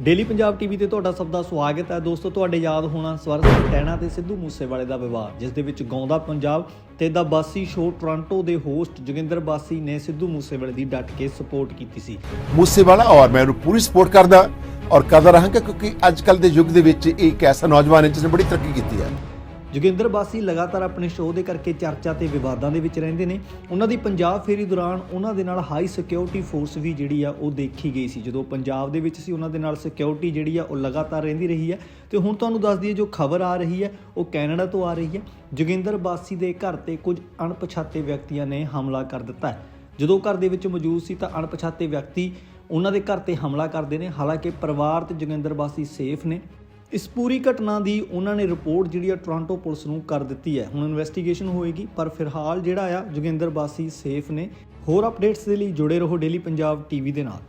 Daily Punjab TV ਤੇ ਤੁਹਾਡਾ ਸਭ ਦਾ ਸਵਾਗਤ ਹੈ। ਦੋਸਤੋ, ਤੁਹਾਡੇ ਯਾਦ ਹੋਣਾ ਸਵਰ ਸਿੰਘ ਟੈਣਾ ਤੇ ਸਿੱਧੂ ਮੂਸੇਵਾਲੇ ਦਾ ਵਿਵਾਦ ਜਿਸ ਦੇ ਵਿੱਚ ਗਾਉਂਦਾ ਪੰਜਾਬ ਤੇ ਦਾ ਬਾਸੀ ਸ਼ੋਅ ਟੋਰਾਂਟੋ ਦੇ ਹੋਸਟ ਜੋਗਿੰਦਰ ਬਾਸੀ ਨੇ ਸਿੱਧੂ ਮੂਸੇਵਾਲੇ ਦੀ ਡਟ ਕੇ ਸਪੋਰਟ ਕੀਤੀ ਸੀ। ਮੂਸੇਵਾਲਾ ਔਰ ਮੈਂ ਉਹਨੂੰ ਪੂਰੀ ਸਪੋਰਟ ਕਰਦਾ ਔਰ ਕਰਦਾ ਰਹਾਂਗਾ ਕਿਉਂਕਿ ਅੱਜ ਕੱਲ ਦੇ ਯੁੱਗ ਦੇ ਵਿੱਚ ਇਹ ਇੱਕ ਐਸਾ ਨੌਜਵਾਨ ਹੈ ਜਿਸ ਬੜੀ ਤਰੱਕੀ ਕੀਤੀ ਹੈ। ਜੋਗਿੰਦਰ ਬਾਸੀ ਲਗਾਤਾਰ ਆਪਣੇ ਸ਼ੋਅ ਦੇ ਕਰਕੇ ਚਰਚਾ ਤੇ ਵਿਵਾਦਾਂ ਦੇ ਵਿੱਚ ਰਹਿੰਦੇ ਨੇ। ਉਹਨਾਂ ਦੀ ਪੰਜਾਬ ਫੇਰੀ ਦੌਰਾਨ ਉਹਨਾਂ ਦੇ ਨਾਲ ਹਾਈ ਸਿਕਿਉਰਿਟੀ ਫੋਰਸ ਵੀ ਜਿਹੜੀ ਆ ਉਹ ਦੇਖੀ ਗਈ ਸੀ। ਜਦੋਂ ਪੰਜਾਬ ਦੇ ਵਿੱਚ ਸੀ, ਉਹਨਾਂ ਦੇ ਨਾਲ ਸਿਕਿਉਰਿਟੀ ਜਿਹੜੀ ਆ ਉਹ ਲਗਾਤਾਰ ਰਹਿੰਦੀ ਰਹੀ ਹੈ ਤੇ ਹੁਣ ਤੁਹਾਨੂੰ ਦੱਸ ਦਈਏ, ਜੋ ਖਬਰ ਆ ਰਹੀ ਹੈ ਉਹ ਕੈਨੇਡਾ ਤੋਂ ਆ ਰਹੀ ਹੈ ਜੋਗਿੰਦਰ ਬਾਸੀ ਦੇ ਘਰ ਤੇ ਕੁਝ ਅਣਪਛਾਤੇ ਵਿਅਕਤੀਆਂ ਨੇ ਹਮਲਾ ਕਰ ਦਿੱਤਾ ਜਦੋਂ ਘਰ ਦੇ ਵਿੱਚ ਮੌਜੂਦ ਸੀ ਤਾਂ ਅਣਪਛਾਤੇ ਵਿਅਕਤੀ ਉਹਨਾਂ ਦੇ ਘਰ ਤੇ ਹਮਲਾ ਕਰਦੇ ਨੇ। ਹਾਲਾਂਕਿ ਪਰਿਵਾਰ ਤੇ ਜੋਗਿੰਦਰ ਬਾਸੀ ਸੇਫ ਨੇ। ਇਸ ਪੂਰੀ ਘਟਨਾ ਦੀ ਉਹਨਾਂ ਨੇ ਰਿਪੋਰਟ ਜਿਹੜੀ ਆ ਟੋਰਾਂਟੋ ਪੁਲਿਸ ਨੂੰ ਕਰ ਦਿੱਤੀ ਹੈ। ਹੁਣ ਇਨਵੈਸਟੀਗੇਸ਼ਨ ਹੋਏਗੀ, ਪਰ ਫਿਲਹਾਲ ਜਿਹੜਾ ਆ ਜੋਗਿੰਦਰ ਬਾਸੀ ਸੇਫ ਨੇ। ਹੋਰ ਅਪਡੇਟਸ ਦੇ ਲਈ ਜੁੜੇ ਰਹੋ ਡੇਲੀ ਪੰਜਾਬ ਟੀਵੀ ਦੇ ਨਾਲ।